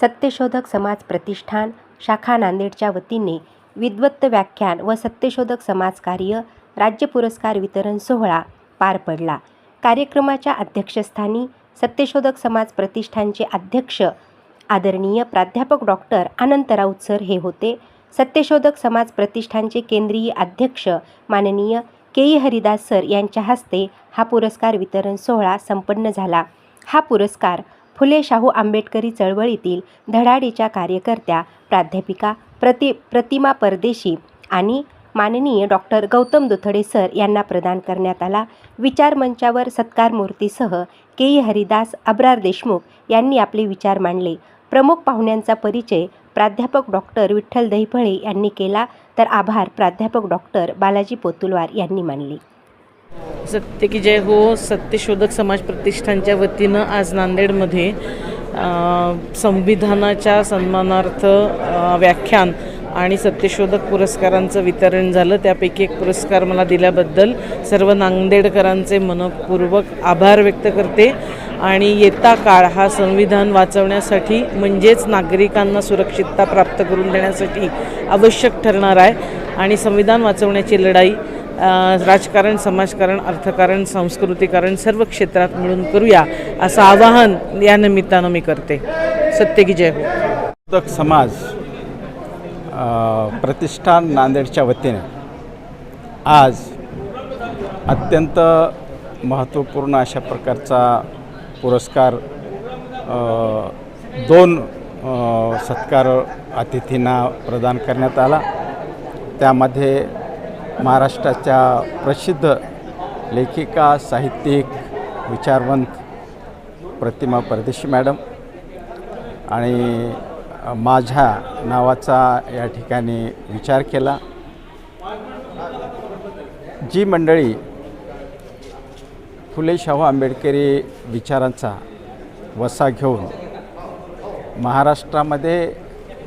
सत्यशोधक समाज प्रतिष्ठान शाखा नांदेडच्या वतीने विद्वत्त व्याख्यान व सत्यशोधक समाजकार्य राज्य पुरस्कार वितरण सोहळा पार पडला. कार्यक्रमाच्या अध्यक्षस्थानी सत्यशोधक समाज प्रतिष्ठानचे अध्यक्ष आदरणीय प्राध्यापक डॉक्टर अनंत राऊत सर हे होते. सत्यशोधक समाज प्रतिष्ठानचे केंद्रीय अध्यक्ष माननीय के ई हरिदास सर यांच्या हस्ते हा पुरस्कार वितरण सोहळा संपन्न झाला. हा पुरस्कार फुले शाहू आंबेडकरी चळवळीतील धडाडीच्या कार्यकर्त्या प्राध्यापिका प्रति प्रतिमा परदेशी आणि माननीय डॉक्टर गौतम दुथडे सर यांना प्रदान करण्यात आला. विचारमंचावर सत्कार मूर्तीसह के. ई. हरिदास अब्रार देशमुख यांनी आपले विचार मांडले. प्रमुख पाहुण्यांचा परिचय प्राध्यापक डॉक्टर विठ्ठल दहिफळे यांनी केला. तर आभार प्राध्यापक डॉक्टर बालाजी पोतुलवार यांनी मानले. सत्य की जय हो सत्यशोधक समाज प्रतिष्ठानच्या वतीनं आज नांदेडमध्ये संविधानाच्या सन्मानार्थ व्याख्यान आणि सत्यशोधक पुरस्कारांचं वितरण झालं. त्यापैकी एक पुरस्कार मला दिल्याबद्दल सर्व नांदेडकरांचे मनपूर्वक आभार व्यक्त करते. आणि येता काळ हा संविधान वाचवण्यासाठी म्हणजेच नागरिकांना सुरक्षितता प्राप्त करून देण्यासाठी आवश्यक ठरणार आहे. आणि संविधान वाचवण्याची लढाई राजकारण समाजकारण अर्थकारण संस्कृतीकारण सर्व क्षेत्रात मिळून करूया असं आवाहन या निमित्तानं मी करते. सत्य की जय हो. समाज प्रतिष्ठान नांदेडच्या वतीने आज अत्यंत महत्त्वपूर्ण अशा प्रकारचा पुरस्कार दोन सत्कार अतिथींना प्रदान करण्यात आला. त्यामध्ये महाराष्ट्राच्या प्रसिद्ध लेखिका साहित्यिक विचारवंत प्रतिमा परदेशी मॅडम आणि माझ्या नावाचा या ठिकाणी विचार केला. जी मंडळी फुले शाहू आंबेडकरी विचारांचा वसा घेऊन महाराष्ट्रामध्ये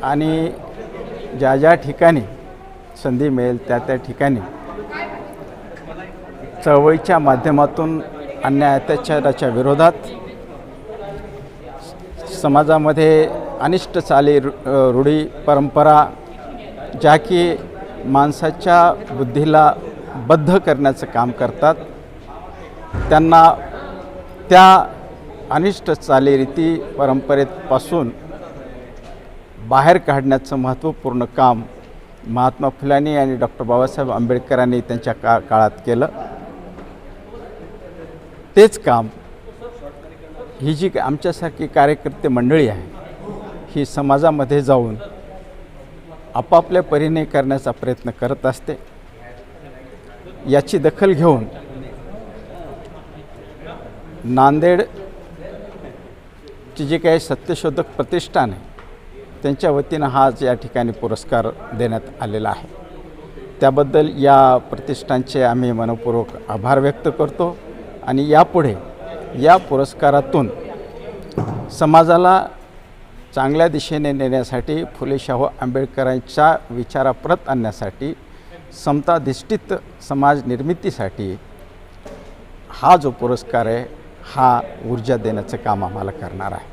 आणि ज्या ज्या ठिकाणी संधी मिळेल त्या त्या ठिकाणी. चळवळीच्या माध्यमातून अन्याय अत्याचाराच्या विरोधात समाजामध्ये अनिष्ट चाली रु रूढी परंपरा ज्या की माणसाच्या बुद्धीला बद्ध करण्याचं काम करतात त्यांना त्या अनिष्ट चालीरीती परंपरेपासून बाहेर काढण्याचं महत्त्वपूर्ण काम महात्मा फुलांनी आणि डॉक्टर बाबासाहेब आंबेडकरांनी त्यांच्या का काळात केलं. तेच काम ही जी आमच्यासारखी कार्यकर्ते मंडळी आहे ही समाजामध्ये जाऊन आपापल्या परीने करण्याचा प्रयत्न करत असते. याची दखल घेऊन नांदेडची जे काही सत्यशोधक प्रतिष्ठान आहे त्यांच्या वतीनं हा आज या ठिकाणी पुरस्कार देण्यात आलेला आहे. त्याबद्दल या प्रतिष्ठानचे आम्ही मनपूर्वक आभार व्यक्त करतो आणि यापुढे या पुरस्कारातून समाजाला चांगल्या दिशेने नेण्यासाठी फुले शाहू आंबेडकरांच्या विचाराप्रत आणण्यासाठी समताधिष्ठित समाज निर्मितीसाठी हा जो पुरस्कार आहे हा ऊर्जा देण्याचं काम आम्हाला करणार आहे.